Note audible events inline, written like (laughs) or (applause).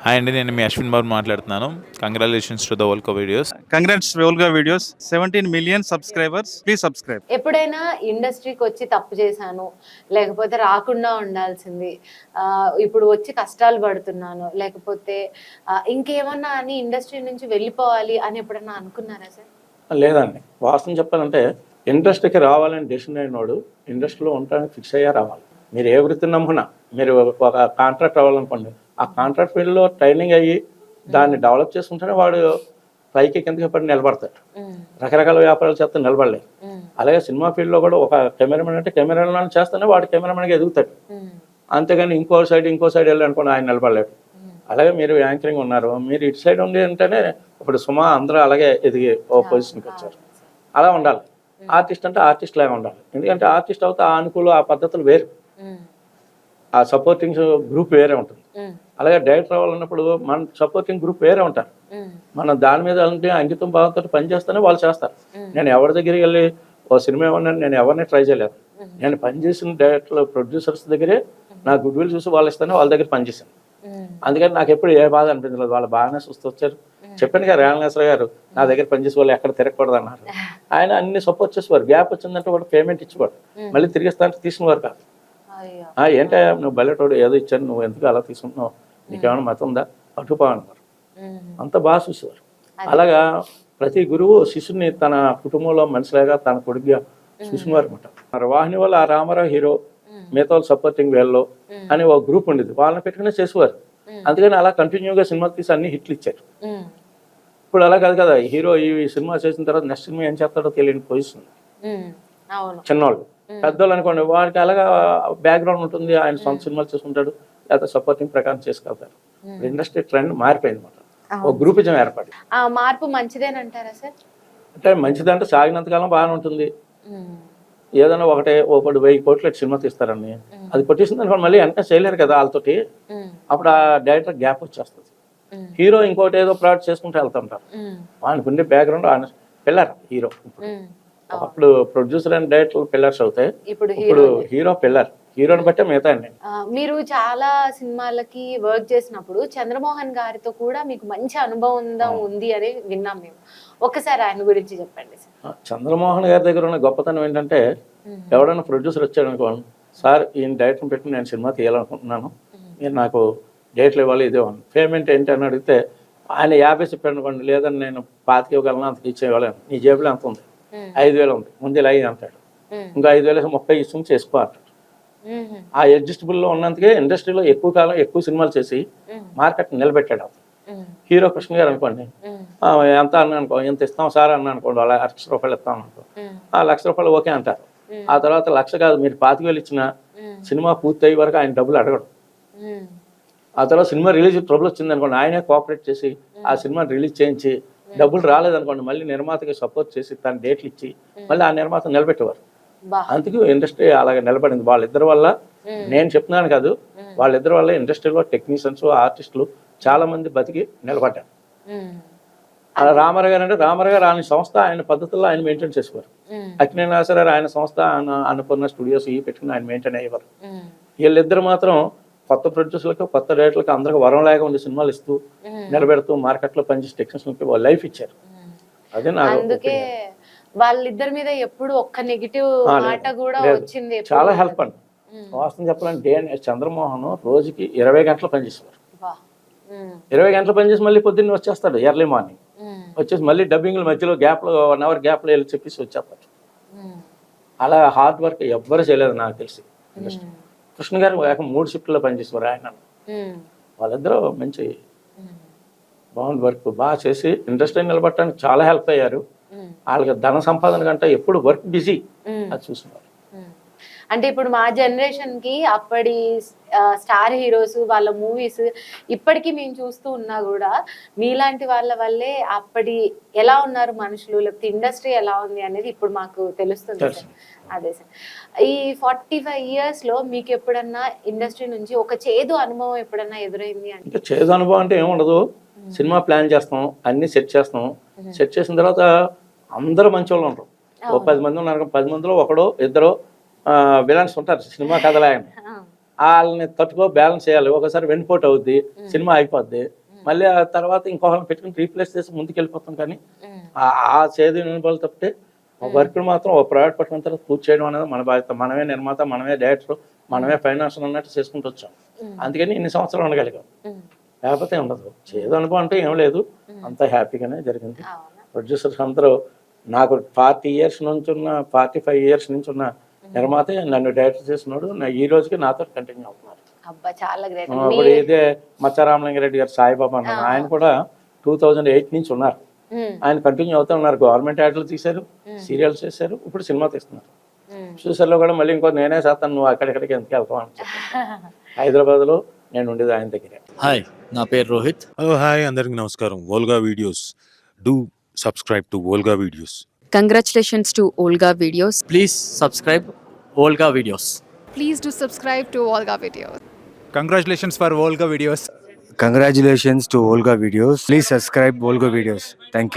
Hi అండి నేను మీ అశ్విన్ బాబు మాట్లాడుతున్నాను. Congratulations to the Volga videos congrats Volga videos seventeen million subscribers please subscribe ఎప్పుడైనా ఇండస్ట్రీకి వచ్చి తప్పు చేశాను లేకపోతే రాకుండా ఉండాల్సింది ఇప్పుడు వచ్చి కష్టాలు పడుతున్నాను లేకపోతే ఇంకేమన్నా అని ఇండస్ట్రీ నుంచి వెళ్ళిపోవాలి అని ఎప్పుడన్నా అనుకున్నారా సార్? లేదండి. వాస్తవం చెప్పాలంటే ఇండస్ట్రీకి రావాలని డెసిషన్ అయినోడు ఇండస్ట్రీలో ఉండడానికి ఫిక్స్ అయ్యా రావాలి. మీరు ఏ వృత్తి నమ్మునా మీరు ఒక కాంట్రాక్ట్ అవ్వాలనుకోండి ఆ కాంట్రాక్ట్ ఫీల్డ్లో ట్రైనింగ్ అయ్యి దాన్ని డెవలప్ చేసుకుంటేనే వాడు పైకి కిందకి పడి నిలబడతాడు. రకరకాల వ్యాపారాలు చేస్తే నిలబడలేదు. అలాగే సినిమా ఫీల్డ్లో కూడా ఒక కెమెరామెన్ అంటే కెమెరామెన్ చేస్తేనే వాడు కెమెరామెన్గా ఎదుగుతాడు. అంతేగాని ఇంకో సైడ్ ఇంకో సైడ్ వెళ్ళాలనుకోండి ఆయన నిలబడలేడు. అలాగే మీరు యాంకరింగ్ ఉన్నారు. మీరు ఇటు సైడ్ ఉండి అంటేనే ఇప్పుడు సుమా అందరూ అలాగే ఎదిగి ఓ పొజిషన్కి వచ్చారు. అలా ఉండాలి. ఆర్టిస్ట్ అంటే ఆర్టిస్ట్ లాగా ఉండాలి. ఎందుకంటే ఆర్టిస్ట్ అవుతే ఆ అనుకూల ఆ పద్ధతులు వేరు. ఆ సపోర్టింగ్ గ్రూప్ వేరే ఉంటుంది. అలాగే డైరెక్టర్ అవ్వాలన్నప్పుడు మన సపోర్టింగ్ గ్రూప్ వేరే ఉంటారు. మనం దాని మీద అంటే అంకితం భావంతో పనిచేస్తేనే వాళ్ళు చేస్తారు. నేను ఎవరి దగ్గరికి వెళ్ళి ఓ సినిమా ఇవ్వను నేను ఎవరిని ట్రై చేయలేదు. నేను పనిచేసిన డైరెక్టర్లు ప్రొడ్యూసర్స్ దగ్గరే నా గుడ్ విల్ చూసి వాళ్ళు ఇస్తేనే వాళ్ళ దగ్గర పనిచేశాను. అందుకని నాకు ఎప్పుడు ఏ బాధ అనిపించలేదు. వాళ్ళు బాగానే చూస్తూ వచ్చారు. చెప్పాను కదా రేణేశ్వర గారు నా దగ్గర పనిచేసే వాళ్ళు ఎక్కడ తిరగకూడదు అన్నారు ఆయన అన్ని సపోర్ట్ చేసేవారు. గ్యాప్ వచ్చిందంటే వాడు పేమెంట్ ఇచ్చేవాడు మళ్ళీ తిరిగిస్తానంటే తీసుకునేవారు కాదు. ఏంటే నువ్వు బయటోడు ఏదో ఇచ్చాను నువ్వు ఎందుకు అలా తీసుకుంటున్నావు? నీకేమైనా మతం ఉందా? అటుపోవన్నారు ఉమ్, అంత బాగా చూసేవారు. అలాగా ప్రతి గురువు శిష్యుని తన కుటుంబంలో మనిషిలాగా తన కొడుకుగా చూసినవారు అనమాట మరి వాహిని వల్ల ఆ రామారావు హీరో మిగతా వాళ్ళు సపోర్టింగ్ వేల్లో అని ఒక గ్రూప్ ఉండేది. వాళ్ళని పెట్టుకునే చేసేవారు. అందుకని అలా కంటిన్యూగా సినిమాలు తీసి అన్ని హిట్లు ఇచ్చారు. ఇప్పుడు అలా కాదు కదా హీరో ఈ సినిమా చేసిన తర్వాత నెక్స్ట్ సినిమా ఏం చేస్తాడో తెలియని పొజిషన్. చిన్నవాళ్ళు పెద్దోళ్ళు అనుకోండి వాడికి అలాగా బ్యాక్గ్రౌండ్ ఉంటుంది ఆయన సొంత సినిమాలు చేసుకుంటాడు. లేకపోతే సపోర్టింగ్ ప్రకారం చేసుకెళ్తారు. ఇండస్ట్రీ ట్రెండ్ మారిపోయింది అనమాట ఒక గ్రూపిజం ఏర్పడి ఆ మార్పు మంచిదేనంటారా సార్? అంటే మంచిదంటే సాగినంతకాలం బాగానే ఉంటుంది. ఉమ్, ఏదైనా ఒకటే ఒకటి వెయ్యి కోట్లు సినిమా తీస్తారని. అది కొట్టేసింది అనుకోండి మళ్ళీ వెంటనే చేయలేరు కదా వాళ్ళతోటి. అప్పుడు ఆ డైరెక్టర్ గ్యాప్ వచ్చేస్తుంది. హీరో ఇంకోటి ఏదో ప్లాట్ చేసుకుంటూ వెళ్తుంటారు. వానికి ఉండే బ్యాక్గ్రౌండ్ ఆయన పిల్లర్ హీరో. అప్పుడు ప్రొడ్యూసర్ అండ్ డైరెక్టర్ పిల్లర్స్ అవుతాయి. ఇప్పుడు హీరో పిల్లర్. హీరోని బట్టే మిగతా మీరు చాలా సినిమాలకి వర్క్ చేసినప్పుడు చంద్రమోహన్ గారితో కూడా మీకు మంచి అనుభవం ఉంది అని విన్నాం మేము. ఒకసారి ఆయన గురించి చెప్పండి చంద్రమోహన్ గారి దగ్గర ఉన్న గొప్పతనం ఏంటంటే ఎవడైనా ప్రొడ్యూసర్ వచ్చాడు అనుకోండి సార్ ఈయన డైరెక్టర్ పెట్టి నేను సినిమా తీయాలనుకుంటున్నాను. మీరు నాకు డేట్లు ఇవ్వాలి ఇదే పేమెంట్ ఏంటి అని అడిగితే ఆయన యాభై చెప్పాడు అనుకోండి లేదని నేను పాతికి ఇవ్వగలను అంత ఇచ్చేయగలను నీ జేబులో ఎంత ఉంది. ఐదు వేలు ఉంది. ముందు ఇలా ఐదు అంటాడు. ఇంకా ఐదు వేలు ముప్పై ఇస్తుంది చేసుకో అంటాడు. ఆ అడ్జస్టబుల్లో ఉన్నందుకే ఇండస్ట్రీలో ఎక్కువ కాలం ఎక్కువ సినిమాలు చేసి. మార్కెట్ నిలబెట్టాడు. హీరో కృష్ణ గారు అనుకోండి ఎంత అన్న అనుకో ఎంత ఇస్తాం సార్ అన్న అనుకోండి అలా లక్ష రూపాయలు ఇస్తాం అనుకో. ఆ లక్ష రూపాయలు ఓకే అంటారు. ఆ తర్వాత లక్ష కాదు మీరు పాతిక వేలు ఇచ్చిన. సినిమా పూర్తి అయ్యే వరకు ఆయన డబ్బులు అడగడు. ఆ తర్వాత సినిమా రిలీజ్ ట్రబుల్ వచ్చింది అనుకోండి ఆయనే కోఆపరేట్ చేసి ఆ సినిమా రిలీజ్ చేయించి డబ్బులు రాలేదనుకోండి మళ్ళీ నిర్మాతకి సపోర్ట్ చేసి తన డేట్లు ఇచ్చి మళ్ళీ ఆ నిర్మాత నిలబెట్టేవారు అందుకు ఇండస్ట్రీ అలాగే నిలబడింది వాళ్ళిద్దరి వల్ల నేను చెప్తున్నాను కాదు వాళ్ళిద్దరి వల్ల ఇండస్ట్రీలో టెక్నీషియన్స్ ఆర్టిస్టులు చాలా మంది బతికి నిలబడ్డారు. అలా రామారావు గారు అంటే రామారావు గారు ఆయన సంస్థ ఆయన పద్ధతుల్లో ఆయన మెయింటైన్ చేసేవారు మ్మ్. అక్కినేశ్వర ఆయన సంస్థ ఆయన అనుకున్న స్టూడియోస్ ఇవి పెట్టుకుని ఆయన మెయింటైన్ అయ్యేవారు. వీళ్ళిద్దరు మాత్రం కొత్త ప్రొడ్యూసర్లకు కొత్త డైరెక్టర్లకు అందరికి వరం లేక ఉండే సినిమాలు ఇస్తూ. నిలబెడుతూ మార్కెట్లో పనిచేసే టెక్నీషియన్కి లైఫ్ ఇచ్చారు. అదే నాకు వాళ్ళిద్దరి మీద ఎప్పుడు ఒక్క నెగిటివ్. మాట కూడా. వచ్చింది చాలా హెల్ప్ అండి. వాస్తవం చెప్పాలంటే డే చంద్రమోహన్ రోజుకి ఇరవై గంటలు పనిచేసేవారు. ఇరవై గంటలు పనిచేసి మళ్ళీ పొద్దున్నే వచ్చేస్తాడు ఎర్లీ మార్నింగ్. వచ్చేసి మళ్ళీ డబ్బింగ్ల మధ్యలో గ్యాప్లో వన్ అవర్ గ్యాప్లో వెళ్ళి చెప్పేసి వచ్చేస్తాడు. అలా హార్డ్ వర్క్ ఎవ్వరు చేయలేదు నాకు తెలిసి. కృష్ణ గారు మూడు షిఫ్ట్లో పనిచేసేవారు ఆయన. వాళ్ళిద్దరూ మంచి. బాగుంది వర్క్ బాగా చేసి ఇండస్ట్రీ నిలబడటానికి చాలా హెల్ప్ అయ్యారు. వాళ్ళకి ధన సంపాదన కంటే ఎప్పుడు వర్క్ బిజీ. అది చూస్తున్నారు. అంటే ఇప్పుడు మా జనరేషన్కి అప్పటి స్టార్ హీరోస్ వాళ్ళ మూవీస్ ఇప్పటికీ మేము చూస్తూ ఉన్నా కూడా మీలాంటి వాళ్ళ వల్లే అప్పటి ఎలా ఉన్నారు మనుషులు లేకపోతే ఇండస్ట్రీ ఎలా ఉంది అనేది ఇప్పుడు మాకు తెలుస్తుంది అదే సార్. ఈ ఫార్టీ ఫైవ్ ఇయర్స్లో మీకు ఎప్పుడన్నా ఇండస్ట్రీ నుంచి ఒక చేదు అనుభవం ఎప్పుడన్నా ఎదురైంది అంటే చేదు అనుభవం అంటే ఏముండదు సినిమా ప్లాన్ చేస్తాం అన్ని సెట్ చేస్తాం. సెట్ చేసిన తర్వాత అందరూ మంచి వాళ్ళు ఉంటారు. ఓ పది మంది ఉన్నారు పది మందిలో ఒకడు ఇద్దరు విలన్స్ ఉంటారు సినిమా కథలాగని వాళ్ళని తట్టుకో బ్యాలెన్స్ చేయాలి. ఒకసారి వెన్నుపోటు అవుద్ది సినిమా అయిపోద్ది. మళ్ళీ ఆ తర్వాత ఇంకొకరిని పెట్టుకుని రీప్లేస్ చేసి ముందుకు వెళ్ళిపోతాం కానీ ఆ- చేదు అనుభవాలు తప్పితే వర్క్ మాత్రం ఒక ప్రైవేట్ పట్టిన తర్వాత పూర్తి చేయడం అనేది మన బాధ్యత. మనమే నిర్మాత మనమే డైరెక్టర్ మనమే ఫైనాన్షియల్ అన్నట్టు చేసుకుంటూ వచ్చాం. అందుకని ఇన్ని సంవత్సరాలు ఉండగలిగాం. లేకపోతే ఉండదు. చేదు అనుభవం అంటే ఏం లేదు. అంత హ్యాపీగానే జరిగింది. ప్రొడ్యూసర్స్ అందరూ నాకు ఫార్టీ ఇయర్స్ నుంచి ఉన్న ఫార్టీ ఫైవ్ ఇయర్స్ నుంచి ఉన్న నిర్మాత నన్ను డైరెక్ట్ చేస్తున్నాడు. నా ఈ రోజుకి నాతో కంటిన్యూ అవుతున్నారు అబ్బా చాలా గ్రేట్ ఆ, ఇప్పుడు ఇదే మచ్చారామలింగారెడ్డి గారు సాయిబాబా అన్నారు ఆయన కూడా టూ థౌజండ్ ఎయిట్ నుంచి ఉన్నారు. ఆయన కంటిన్యూ అవుతూ ఉన్నారు. గవర్నమెంట్ యాడ్లు తీశారు సీరియల్స్ చేశారు ఇప్పుడు సినిమా తీస్తున్నారు. ఫ్యూచర్లో కూడా మళ్ళీ ఇంకో నేనే చేస్తాను నువ్వు అక్కడిక్కడికి ఎందుకు వెళ్తావు అని. (laughs) హైదరాబాద్లో నేను ఉండేది ఆయన దగ్గరే. హాయ్ నా పేరు రోహిత్. హలో హాయ్ అందరికి నమస్కారం. Volga videos. Do subscribe to Volga Videos. Congratulations to Olga Videos. Please subscribe Olga Videos. Please do subscribe to Volga Videos. Congratulations for Volga videos. Congratulations to Volga Videos. Please subscribe Volga Videos. Thank you.